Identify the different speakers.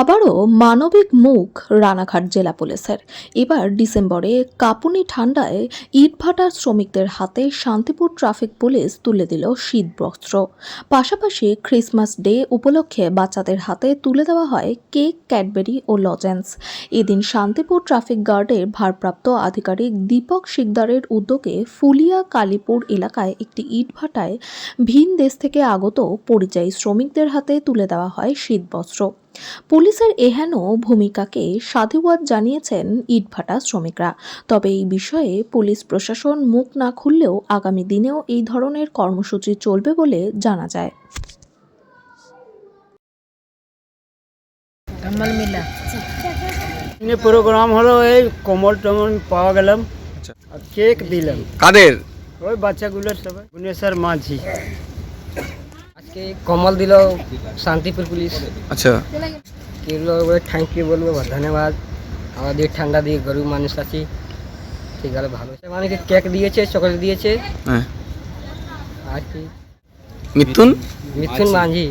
Speaker 1: আবারও মানবিক মুখ রানাঘাট জেলা পুলিশের। এবার ডিসেম্বরে কাঁপুনি ঠান্ডায় ইটভাটার শ্রমিকদের হাতে শান্তিপুর ট্রাফিক পুলিশ তুলে দিল শীত বস্ত্র পাশাপাশি ক্রিসমাস ডে উপলক্ষে বাচ্চাদের হাতে তুলে দেওয়া হয় কেক, ক্যাডবেরি ও লজেন্স। এদিন শান্তিপুর ট্রাফিক গার্ডের ভারপ্রাপ্ত আধিকারিক দীপক শিকদারের উদ্যোগে ফুলিয়া কালীপুর এলাকায় একটি ইটভাটায় ভিন দেশ থেকে আগত পরিযায়ী শ্রমিকদের হাতে তুলে দেওয়া হয় শীতবস্ত্র। পুলিশের এহেন ভূমিকাকে সাধুবাদ জানিয়েছেন ইটভাটা শ্রমিকরা। তবে এই বিষয়ে পুলিশ প্রশাসন মুখ না খুললেও আগামী দিনেও এই ধরনের কর্মসূচি চলবে বলে জানা যায়।
Speaker 2: প্রোগ্রাম হলো এই কমল টমল পাওয়া গেলাম।
Speaker 3: আচ্ছা।
Speaker 2: কেক দিলাম।
Speaker 3: কাদের?
Speaker 2: ওই বাচ্চাগুলোর সবাই। ভুবনেশ্বর মাঝি।
Speaker 4: আজকে কমল দিল শান্তিপুর পুলিশ।
Speaker 3: আচ্ছা।
Speaker 4: কি বলে থ্যাংক ইউ বলব ধন্যবাদ। আমাদের ঠান্ডা দিয়ে গরিব মানুষ আছি। ঠিক আছে ভালো মানে কেক দিয়েছে চকলেট দিয়েছে?
Speaker 3: হ্যাঁ।
Speaker 4: আর কি?
Speaker 3: মিথুন?
Speaker 4: মিথুন মাঝি।